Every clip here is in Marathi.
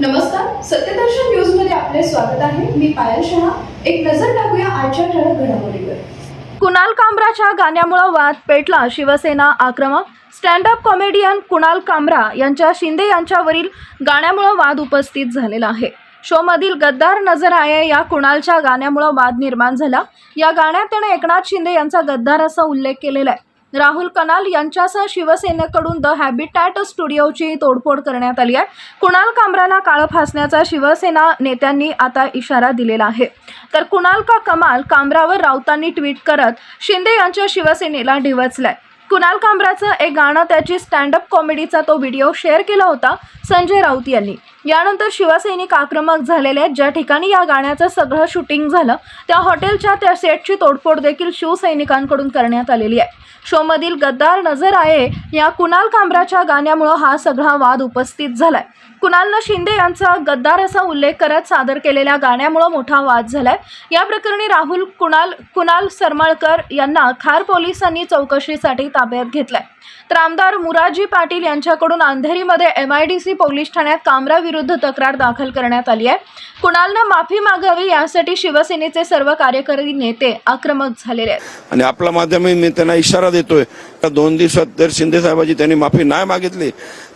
नमस्कार सत्यदर्शन न्यूजमध्ये आपले स्वागत आहे. मी पायल शहा. एक नजर टाकूया आजच्या ठळक घडामोडीवर. कुणाल कामराच्या गाण्यामुळं वाद पेटला शिवसेना आक्रमक? Stand up comedian Kunal Kamra यांच्या शिंदे यांच्यावरील गाण्यामुळं वाद उपस्थित झालेला आहे. शोमधील गद्दार नजर आहे या कुणालच्या गाण्यामुळं वाद निर्माण झाला. या गाण्यात त्याने एकनाथ शिंदे यांचा गद्दार असा उल्लेख केलेला आहे. राहुल कनाल यांच्यासह शिवसेनेकडून द हॅबिटॅट स्टुडिओची तोडफोड करण्यात आली आहे. कुणाल कामराला काळं फासण्याचा शिवसेना नेत्यांनी आता इशारा दिलेला आहे. तर कुणाल का कमाल कामरावर राऊतांनी ट्विट करत शिंदे यांच्या शिवसेनेला डिवचलाय. कुणाल कामराचं एक गाणं त्याची स्टँडअप कॉमेडीचा तो व्हिडिओ शेअर केला होता संजय राऊत यांनी. यानंतर शिवसैनिक आक्रमक झालेले आहेत. ज्या ठिकाणी या गाण्याचं सगळं शूटिंग झालं त्या हॉटेलच्या त्या सेटची तोडफोड देखील शिवसैनिकांकडून करण्यात आलेली आहे. शोमधील गद्दार नजर आहे या कुणाल कामराच्या गाण्यामुळं हा सगळा वाद उपस्थित झालाय. कुणालनं शिंदे यांचा गद्दार असा उल्लेख करत सादर केलेल्या गाण्यामुळं मोठा वाद झालाय. या प्रकरणी राहुल कुणाल कुणाल सरमळकर यांना खार पोलिसांनी चौकशीसाठी ताब्यात घेतलंय. तर आमदार मुराजी पाटील यांच्याकडून अंधेरीमध्ये M I D C police ठाण्यात कामरा कामराविरुद्ध तक्रार दाखल करण्यात आली आहे. कुणालनं माफी मागावी यासाठी शिवसेनेचे सर्व कार्यकारी नेते आक्रमक झालेले आहेत. आणि आपला माध्यम मी त्यांना इशारा देतोय. का दोन दिवसात जर शिंदे साहेबांची त्यांनी माफी नाही मागितली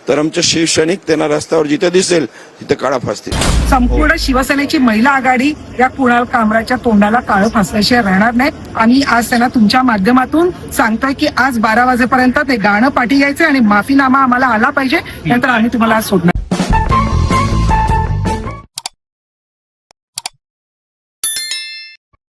तर आमचे शिवसैनिक त्यांना रस्त्यावर जिथे दिसेल तिथे काळा फासतील. संपूर्ण शिवसेनेची महिला आघाडी या कुणाल कामराच्या तोंडाला काळं फासल्याशिवाय राहणार नाही. आम्ही आज त्यांना तुमच्या माध्यमातून सांगतोय की आज बारा वाजेपर्यंत ते गाणं पाठी घ्यायचं आणि माफीनामा आम्हाला आला पाहिजे नंतर आम्ही तुम्हाला आज सोडणार